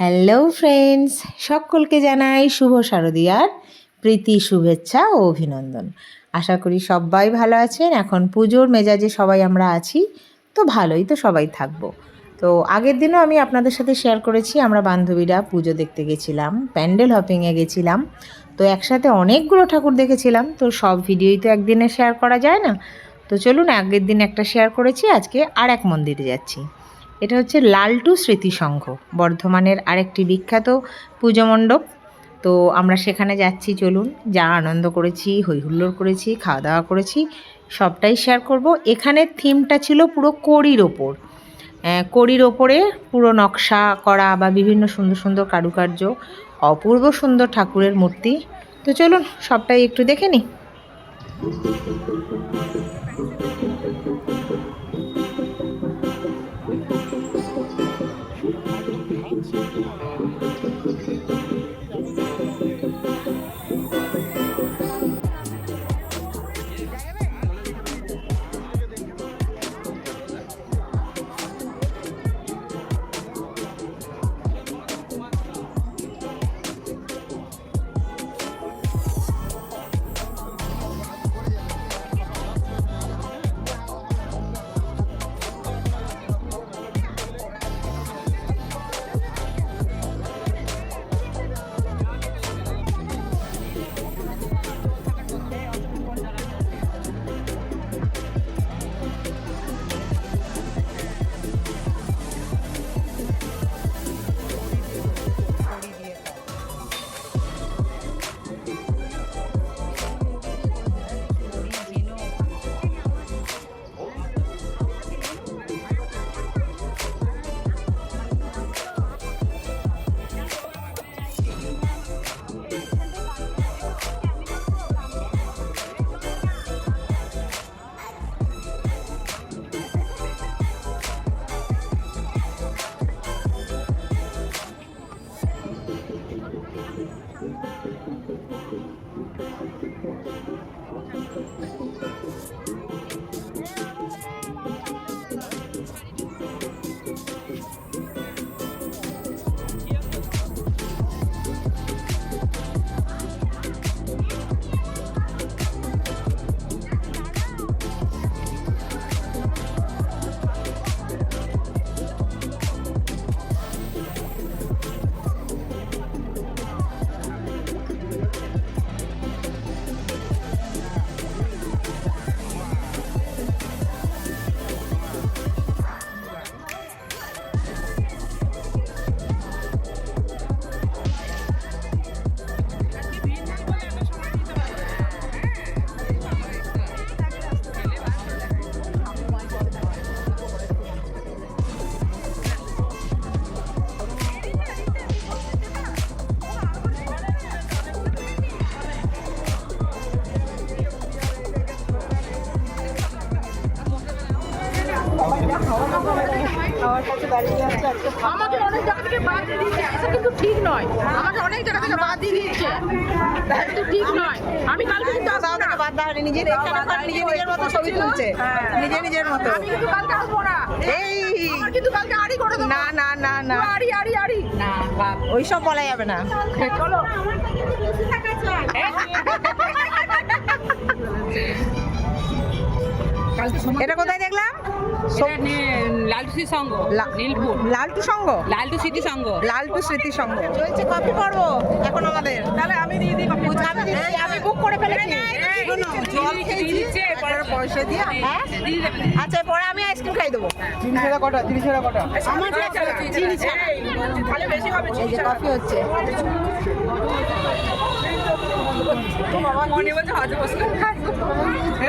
Hello friends সকলকে জানাই শুভ শারদীয়ার প্রীতি, শুভেচ্ছা ও অভিনন্দন। আশা করি সবাই ভালো আছেন। এখন পুজোর মেজাজে সবাই আমরা আছি, তো ভালোই তো সবাই থাকব। তো আগের দিনও আমি আপনাদের সাথে শেয়ার করেছি, আমরা বান্ধবীরা পুজো দেখতে গেছিলাম, প্যান্ডেল হপিংয়ে গেছিলাম। তো একসাথে অনেকগুলো ঠাকুর দেখেছিলাম, তো সব ভিডিওই তো একদিনে শেয়ার করা যায় না। তো চলুন আগের দিন একটা শেয়ার করেছি, আজকে আর এক মন্দিরে যাচ্ছি। এটা হচ্ছে লালটু স্মৃতিসংঘ, বর্ধমানের আরেকটি বিখ্যাত পুজো মণ্ডপ। তো আমরা সেখানে যাচ্ছি, চলুন, যা আনন্দ করেছি হইহুল্লোড় করেছি খাওয়া দাওয়া করেছি, সবটাই শেয়ার করব। এখানের থিমটা ছিল পুরো কড়ির ওপর। কড়ির ওপরে পুরো নকশা করা বা বিভিন্ন সুন্দর সুন্দর কারুকার্য, অপূর্ব সুন্দর ঠাকুরের মূর্তি। তো চলুন, সবটাই একটু দেখে নিই। Thank you. আমাকে অনেক জায়গা থেকে বাদ দিয়ে দিচ্ছে এটা কিন্তু ঠিক নয়। আমাকে অনেক জায়গা থেকে বাদ দিয়ে দিচ্ছে কিন্তু ঠিক নয়। আমি কালকে কিন্তু আসব না। বাদ দেওয়া হয়নি নিজের নিজে নিজের মতো। ছবি তুলছে নিজে নিজের মতো আমি কিন্তু কালকে আসব না। এই। আমার কিন্তু কালকে আড়ি করে দেবো। না না না না। আড়ি আড়ি আড়ি। না ওইসব বলা যাবে না। চলো। এটা কোথায় দেখলাম? লালটু স্মৃতি সংঘ লালটু সঙ্গ? লালটু স্মৃতি সংঘ লালটু স্মৃতি সঙ্গ। চলছে কপি করব এখন আমাদের। তাহলে আমি দিয়ে দিই আমি বুক করে ফেলেছি। পয়সা দিয়ে হ্যাঁ? আচ্ছা পরে আমি আইসক্রিম খাই দেবো। এই যে কফি হচ্ছে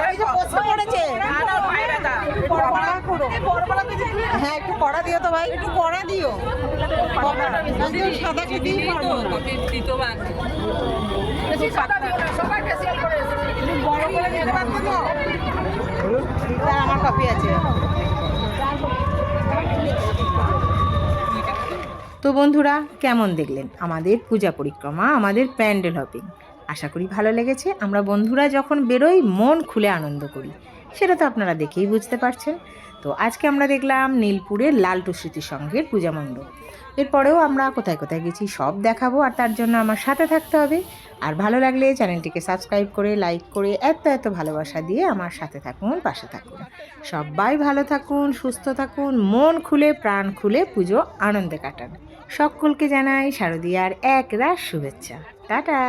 এই যে বসে পড়েছে। হ্যাঁ একটু কড়া দিও তো ভাই, একটু কড়া দিও। সাদা খেতেই পারব। আমার কপি আছে তো বন্ধুরা, কেমন দেখলেন? আমাদের পূজা পরিক্রমা, আমাদের প্যান্ডেল হপিং। আশা করি ভালো লেগেছে। আমরা বন্ধুরা যখন বেরোই, মন খুলে আনন্দ করি। সেটা তো আপনারা দেখেই বুঝতে পারছেন। তো আজকে আমরা দেখলাম নীলপুরের লালটু স্মৃতি সংঘের পূজা মণ্ডপ। এরপরেও আমরা কোথায় কোথায় গেছি সব দেখাবো আর তার জন্য আমার সাথে থাকতে হবে। আর ভালো লাগলে চ্যানেলটিকে সাবস্ক্রাইব করে, লাইক করে, এত এত ভালোবাসা দিয়ে আমার সাথে থাকুন, পাশে থাকুন। সবাই ভালো থাকুন, সুস্থ থাকুন, মন খুলে, প্রাণ খুলে পুজো আনন্দে কাটান। সকলকে জানাই শারদীয়ার এক রাস শুভেচ্ছা। টাটা!